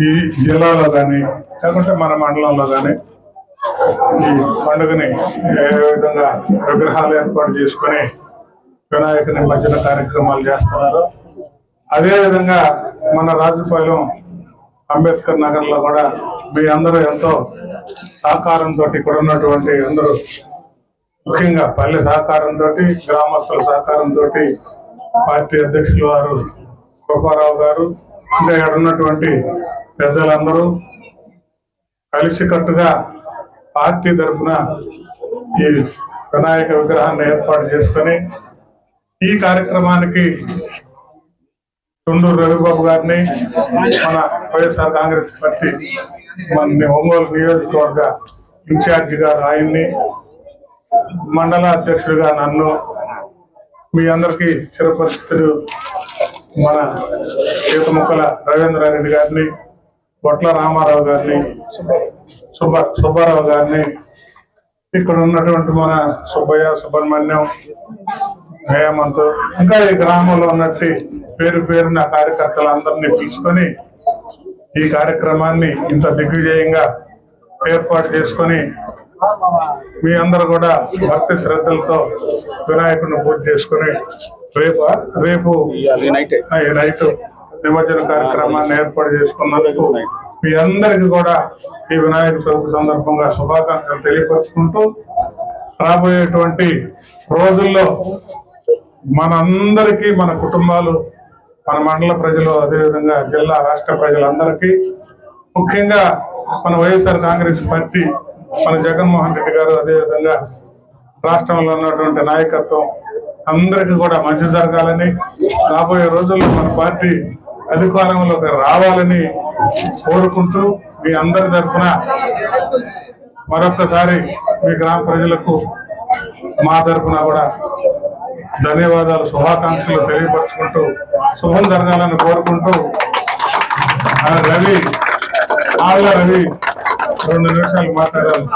ఈ జిల్లాలో కానీ లేకుంటే మన మండలంలో కానీ ఈ పండుగని ఏ విధంగా విగ్రహాలు ఏర్పాటు చేసుకొని వినాయక నిమజ్జన కార్యక్రమాలు చేస్తున్నారు అదేవిధంగా మన రాజుపాలెం అంబేద్కర్ నగర్లో కూడా మీ అందరూ ఎంతో సహకారంతో ఇక్కడ ఉన్నటువంటి అందరూ ముఖ్యంగా పల్లె సహకారంతో గ్రామస్తుల సహకారంతో పార్టీ అధ్యక్షులు వారు గోపారావు గారు ఇంకా ఇక్కడ ఉన్నటువంటి పెద్దలందరూ కలిసికట్టుగా పార్టీ తరఫున ఈ వినాయక విగ్రహాన్ని ఏర్పాటు చేసుకొని ఈ కార్యక్రమానికి తుండూరు రవిబాబు గారిని మన వైఎస్ఆర్ కాంగ్రెస్ పార్టీ మన ఒంగోలు నియోజకవర్గ ఇన్ఛార్జి గారు ఆయన్ని మండల అధ్యక్షుడిగా నన్ను మీ అందరికీ చిరపరిస్థితులు మన సీతముక్కల రవీంద్రారెడ్డి గారిని బొట్ల రామారావు గారిని సుబ్బ సుబ్బారావు గారిని ఇక్కడ ఉన్నటువంటి మన సుబ్బయ్య సుబ్రహ్మణ్యం హేమంత్ ఇంకా ఈ గ్రామంలో ఉన్నట్టు పేరు పేరున కార్యకర్తలందరినీ పిలుచుకొని ఈ కార్యక్రమాన్ని ఇంత దిగ్విజయంగా ఏర్పాటు చేసుకొని మీ అందరూ కూడా భక్తి శ్రద్ధలతో వినాయకుడిని పూజ చేసుకొని రేపు రేపు నైట్ నిమజ్జన కార్యక్రమాన్ని ఏర్పాటు చేసుకున్నందుకు మీ అందరికి కూడా ఈ వినాయక చవితి సందర్భంగా శుభాకాంక్షలు తెలియపరుచుకుంటూ రాబోయేటువంటి రోజుల్లో మనందరికీ మన కుటుంబాలు మన మండల ప్రజలు అదేవిధంగా జిల్లా రాష్ట్ర ప్రజలందరికీ ముఖ్యంగా మన వైఎస్ఆర్ కాంగ్రెస్ పార్టీ మన జగన్మోహన్ రెడ్డి గారు అదేవిధంగా రాష్ట్రంలో ఉన్నటువంటి నాయకత్వం అందరికీ కూడా మంచి జరగాలని రాబోయే రోజుల్లో మన పార్టీ అధికారంలోకి రావాలని కోరుకుంటూ మీ అందరి తరఫున మరొక్కసారి మీ గ్రామ ప్రజలకు మా తరఫున కూడా ధన్యవాదాలు శుభాకాంక్షలు తెలియపరుచుకుంటూ శుభం జరగాలని కోరుకుంటూ రవి ఆళ్ళ రవి రెండు నిమిషాలు మాట్లాడాలి.